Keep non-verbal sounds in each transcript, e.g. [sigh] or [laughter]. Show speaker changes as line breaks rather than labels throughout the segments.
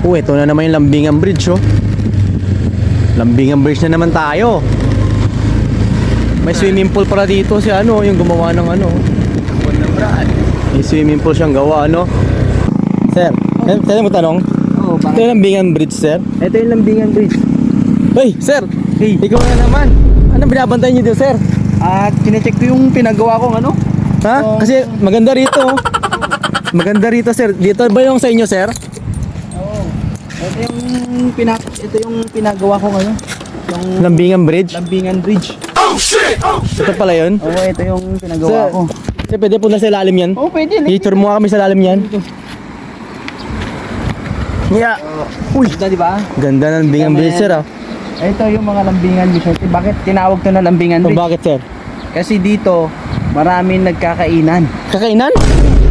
Oh, ito na naman yung Lambingan Bridge, oh. Lambingan Bridge na naman tayo. May swimming pool para dito si ano, yung gumawa ng ano. May swimming pool siyang gawa, ano. Sir, eh, pwede mo tanong?
Oo,
Ito yung Lambingan Bridge, sir.
Ito yung Lambingan Bridge.
Hey, sir!
Hey.
Ikaw na naman! Anong binabantay niyo dito, sir?
At chinecheck ko yung pinagawa kong ano.
Ha?
Oo.
Kasi maganda rito. oh. Maganda rito, sir. Dito ba yung sa inyo, sir?
Oo. Ito yung pina ito yung pinagawa ko ano. Yung
Lambingan Bridge?
Lambingan Bridge.
Ito pala yun?
Oo, ito yung pinagawa
Sir,
ko.
sir, pwede po na sa ilalim yan?
Oo, pwede.
I-tour mo kami sa ilalim yan. Yeah.
Uy, ito di ba?
Ganda ng Lambingan Bridge, sir, ah.
Ito yung mga Lambingan Bridge. Bakit tinawag to na Lambingan
So,
Bridge?
bakit, sir?
Kasi dito, maraming nagkakainan.
Kakainan?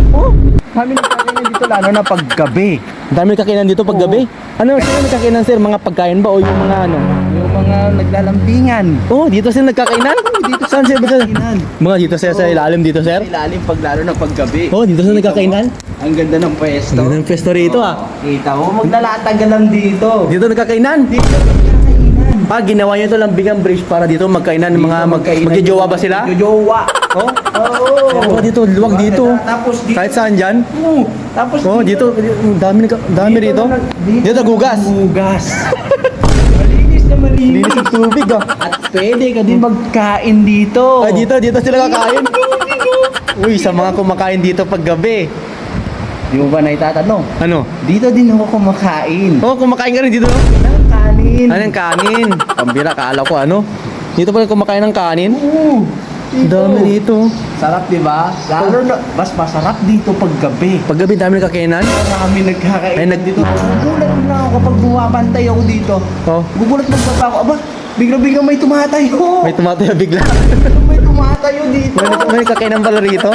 Oh, maraming nagkakainan dito lalo na pag gabi.
Ang dami kakainan dito pag
Oo.
gabi. Ano, sir, nagkakainan, sir? Mga pagkain ba o yung mga ano?
Yung mga naglalambingan.
Oh, dito sir nagkakainan?
Dito
Saan, sir? Dito?
Kainan.
Mga dito, sir, sa
Oo.
ilalim dito, sir?
Sa ilalim pag lalo na pag gabi.
Oh, dito sir nagkakainan?
Ang ganda ng pwesto.
Ganda ng pwesto rito, ah.
Kita mo, maglalatagal lang dito.
Dito nagkakainan?
Dito nagkakainan.
Ah, ginawa niyo ito Lambingan Bridge para dito magkainan ng mga mag magjojowa ba sila?
Magjojowa.
Oh?
Oo.
Kaya pala dito, luwag dito.
Tapos dito.
Kahit saan dyan?
Oo. Tapos
Oh, dito, ang dami, nagka- dami rito. Dito nagugas.
Nagugas. [laughs] malinis na malinis.
Linis ng tubig, ah.
At pwede ka din magkain dito.
Ah, dito, dito sila kakain. [laughs] Uy, sa mga kumakain dito pag gabi.
Di mo ba naitatanong?
Ano?
Dito din ako kumakain.
Oh, kumakain ka rin dito.
Ng kanin.
Anong kanin? Pambira, kala ko ano. Dito pala kumakain ng kanin.
Oo.
Dami dito.
Sarap, di ba? Lalo na, mas masarap dito pag gabi.
Pag gabi, dami nagkakainan.
Marami nagkakain
Ay, nag-
dito. Gugulat na ako kapag bumabantay ako dito.
Oh,
Gugulat magbaba ako. Aba, bigla-bigla may tumatayo.
may tumataya bigla. [laughs]
may tumatayo dito.
may, may nagkakainan pala rito.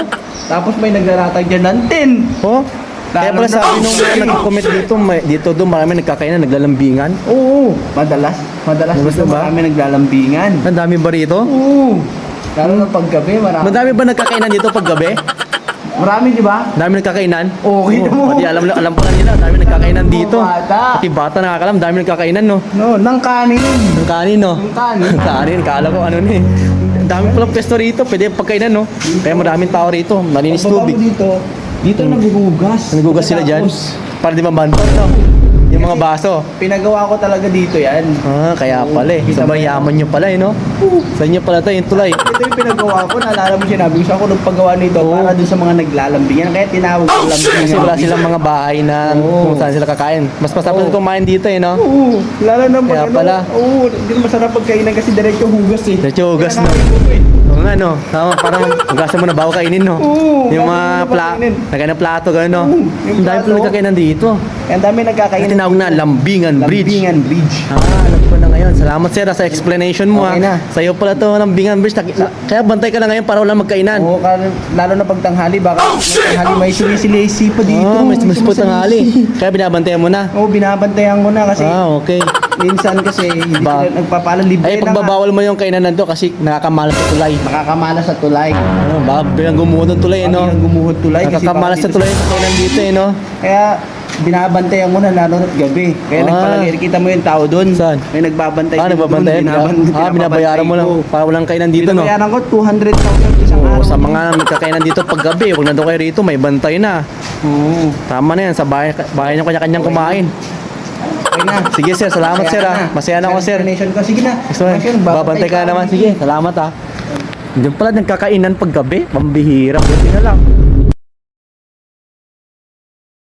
Tapos may naglalatag dyan ng tin.
Oh, kaya pala sabi nung mga nag-comment dito, may, dito doon marami nagkakainan, naglalambingan.
Oo. Madalas. Madalas
Madalas
dito
ba?
marami naglalambingan.
Ang dami ba rito?
Oo. Lalo na pag gabi, marami.
Madami ba nagkakainan dito pag gabi?
Marami, di ba?
Dami nagkakainan?
Oo, kita mo.
Pati alam, alam pala nila, dami nagkakainan dito.
Bata.
Pati bata nakakalam, dami nagkakainan, no?
No, ng kanin.
Ang kanin, no?
Ng kanin.
Ang [laughs] kanin, kala ko ano ni. Ang dami palang pesto rito, pwede pagkainan, no? Kaya maraming tao rito, malinis
Pagbaba mo
tubig.
dito, dito naguhugas.
Nagugas sila dyan. Para di mabantot, no? Yung mga baso.
Pinagawa ko talaga dito yan.
Ah, kaya
Oo,
pala eh.
kita
Sobrang
mo yan.
yaman nyo pala eh, no? Sa inyo pala to, yung tulay.
Ito yung pinagawa ko, naalala mo sinabi ko sa ako nung paggawa nito
Oo.
para dun sa mga naglalambingan. Kaya tinawag ko lambingan.
Kasi wala silang mga bahay na
Oo.
kung saan sila kakain. Mas masarap
Oo.
na kumain dito eh, no?
Oo, lalo na pag
Kaya
ano,
pala.
Oo, hindi na masarap pagkainan kasi diretso hugas eh.
Diretso hugas, no?
Kinakain ko to eh.
Oo nga, no? Tama, parang hugasan mo na bago kainin, no?
Oo,
Yung mga
mo na
pla
kainin.
plato, gano'n, no?
Oo, yung
Ang dami
plato.
pala nagkakainan dito.
Kaya ang dami
Kaya tinawag na Lambingan Bridge.
Lambingan Bridge.
Ah, alam ko na ngayon. Salamat sir ah, sa explanation mo
Okay
ha.
na.
Sa'yo pala to Lambingan Bridge. Taki- Kaya bantay ka na ngayon para wala magkainan.
Oo, kar- lalo na pag tanghali, baka may tanghali may sumisilaysi pa dito.
Ah, may mas po
sumasalisi.
tanghali. Kaya binabantayan mo na.
Oo, binabantayan ko na kasi
Ah, okay.
minsan kasi hindi
Ba-
sila nagpapala libre
Ay,
na nga.
pagbabawal mo yung kainan nando kasi nakakamalas sa tulay.
Nakakamala sa tulay.
Ano, baka bilang gumuhod ng tulay, eh, no?
Pag gumuhod tulay kasi
Nakakamalas
baka
sa tulay sa kainan dito, eh, no?
Kaya binabantayan mo na lalo na't gabi. Kaya
Ah.
nagpalagay, kita mo yung tao doon.
Saan?
May nagbabantay
Ah,
doon, binaban-
Ah, binabayaran mo lang
ko.
para walang kainan dito, no?
Binabayaran ko 200,000 isang araw.
sa mga magkakainan dito pag gabi, huwag nandun kayo rito, may bantay na.
Oo.
Tama na yan, sa bahay, bahay niyo kanya-kanyang kumain.
Okay na.
Sige sir, salamat sir ah. Masaya na ako sir.
Ko. Sige na. Sige,
babantay ka naman. Sige, salamat ah. Diyan pala nagkakainan pag gabi. Pambihira. Buti na lang.